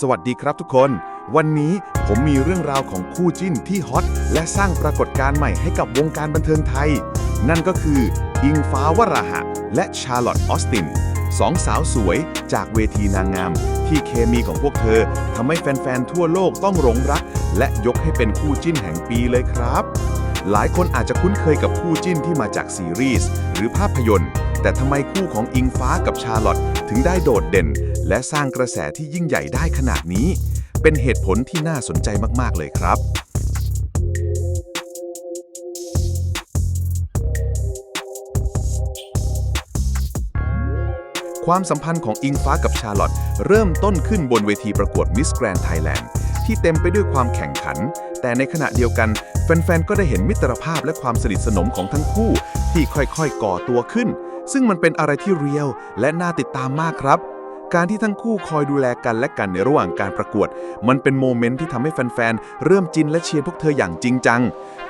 สวัสดีครับทุกคน วันนี้ผมมีเรื่องราวของคู่จิ้นที่ฮอตและสร้างปรากฏการณ์ใหม่ให้กับวงการบันเทิงไทย นั่นก็คือ อิงฟ้าวราหะ และชาร์ลอตต์ออสตินสองสาวสวยจากเวทีนางงาม ที่เคมีของพวกเธอทำให้แฟนๆทั่วโลกต้องหลงรัก และยกให้เป็นคู่จิ้นแห่งปีเลยครับ หลายคนอาจจะคุ้นเคยกับคู่จิ้นที่มาจากซีรีส์หรือภาพยนตร์ แต่ทำไมคู่ของอิงฟ้ากับชาลอตถึงได้โดดเด่น และสร้างกระแสที่ยิ่งใหญ่ได้ขนาดนี้ เป็นเหตุผลที่น่าสนใจมาก ๆ เลยครับความสัมพันธ์ของอิงฟ้ากับชาลอตเริ่มต้นขึ้นบนเวทีประกวด Miss Grand Thailand ที่เต็มไปด้วยความแข่งขัน แต่ในขณะเดียวกัน แฟนๆ ก็ได้เห็นมิตรภาพและความสนิทสนมของทั้งคู่ ที่ค่อยๆ ก่อตัวขึ้น ซึ่งมันเป็นอะไรที่เรียลและน่าติดตามมากครับ การที่ทั้งคู่คอยดูแลกันและกันในระหว่างการประกวด มันเป็นโมเมนต์ที่ทำให้แฟนๆ เริ่มจินและเชียร์พวกเธออย่างจริงจัง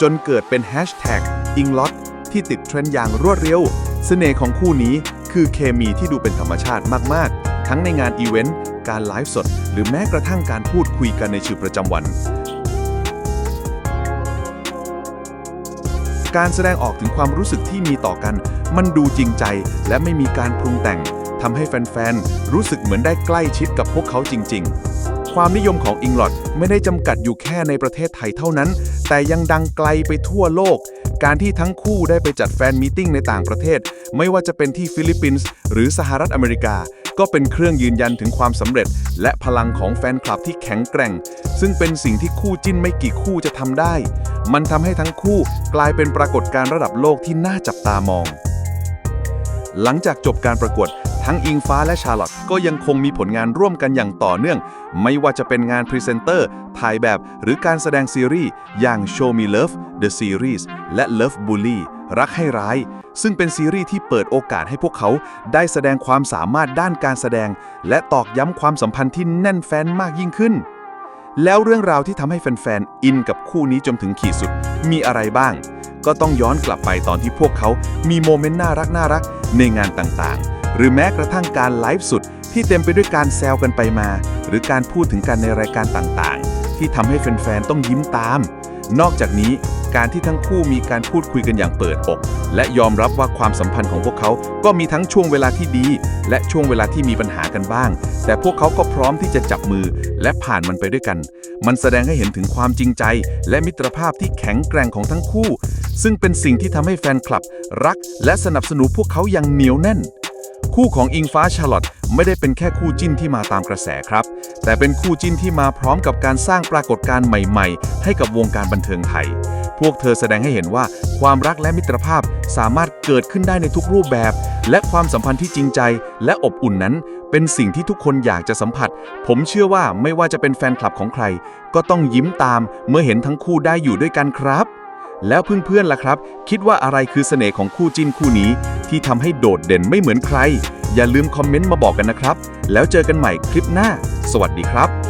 จนเกิดเป็นแฮชแท็กอิงล็อตที่ติดเทรนด์อย่างรวดเร็วเสน่ห์ของคู่นี้คือเคมีที่ดูเป็นธรรมชาติมากๆ ทั้งในงานอีเวนต์การไลฟ์สด หรือแม้กระทั่งการพูดคุยกันในชีวิตประจำวัน การแสดงออกถึงความรู้สึกที่มีต่อกัน มันดูจริงใจและไม่มีการปรุงแต่งทำให้แฟนๆ รู้สึกเหมือนได้ใกล้ชิดกับพวกเขาจริง ๆ ความนิยมของอิงลอดไม่ได้จำกัดอยู่แค่ในประเทศไทยเท่านั้น แต่ยังดังไกลไปทั่วโลก การที่ทั้งคู่ได้ไปจัดแฟนมีตติ้งในต่างประเทศ ไม่ว่าจะเป็นที่ฟิลิปปินส์หรือสหรัฐอเมริกา ก็เป็นเครื่องยืนยันถึงความสำเร็จ และพลังของแฟนคลับที่แข็งแกร่ง ซึ่งเป็นสิ่งที่คู่จิ้นไม่กี่คู่จะทำได้ มันทำให้ทั้งคู่กลายเป็นปรากฏการณ์ระดับโลกที่น่าจับตามอง หลังจากจบการประกวด ทั้งอิงฟ้าและชาร์ลอตก็ยังคงมีผลงานร่วมกันอย่างต่อเนื่อง ไม่ว่าจะเป็นงานพรีเซนเตอร์ ถ่ายแบบ หรือการแสดงซีรีส์อย่าง Show Me Love The Series และ Love Bully รักให้ร้าย ซึ่งเป็นซีรีส์ที่เปิดโอกาสให้พวกเขาได้แสดงความสามารถด้านการแสดง และตอกย้ำความสัมพันธ์ที่แน่นแฟ้นมากยิ่งขึ้น แล้วเรื่องราวที่ทำให้แฟนๆ อินกับคู่นี้จนถึงขีดสุด มีอะไรบ้าง ก็ต้องย้อนกลับไปตอนที่พวกเขา มีโมเมนต์น่ารักน่ารักในงานต่างๆ หรือแม้กระทั่งการไลฟ์สุด ที่เต็มไปด้วยการแซวกันไปมา หรือการพูดถึงกันในรายการต่างๆ ที่ทำให้แฟนๆ ต้องยิ้มตาม นอกจากนี้การที่ทั้งคู่มีการพูดคุยกันอย่างเปิดอก และยอมรับว่าความสัมพันธ์ของพวกเขาก็มีทั้งช่วงเวลาที่ดี และช่วงเวลาที่มีปัญหากันบ้าง แต่พวกเขาก็พร้อมที่จะจับมือและผ่านมันไปด้วยกัน มันแสดงให้เห็นถึงความจริงใจ และมิตรภาพที่แข็งแกร่งของทั้งคู่ ซึ่งเป็นสิ่งที่ทำให้แฟนคลับ รัก และสนับสนุนพวกเขาอย่างเหนียวแน่น คู่ของอิงฟ้าชาลอตไม่ได้เป็นแค่คู่จิ้นที่มาตามกระแสครับ แต่เป็นคู่จิ้นที่มาพร้อมกับการสร้างปรากฏการณ์ใหม่ๆ ให้กับวงการบันเทิงไทย พวกเธอแสดงให้เห็นว่า ความรักและมิตรภาพสามารถเกิดขึ้นได้ในทุกรูปแบบ และความสัมพันธ์ที่จริงใจ และอบอุ่นนั้น เป็นสิ่งที่ทุกคนอยากจะสัมผัส ผมเชื่อว่าไม่ว่าจะเป็นแฟนคลับของใคร ก็ต้องยิ้มตามเมื่อเห็นทั้งคู่ได้อยู่ด้วยกันครับแล้วเพื่อนๆล่ะครับ คิดว่าอะไรคือเสน่ห์ของคู่จิ้นคู่นี้ ที่ทำให้โดดเด่นไม่เหมือนใคร อย่าลืมคอมเมนต์มาบอกกันนะครับ แล้วเจอกันใหม่คลิปหน้า สวัสดีครับ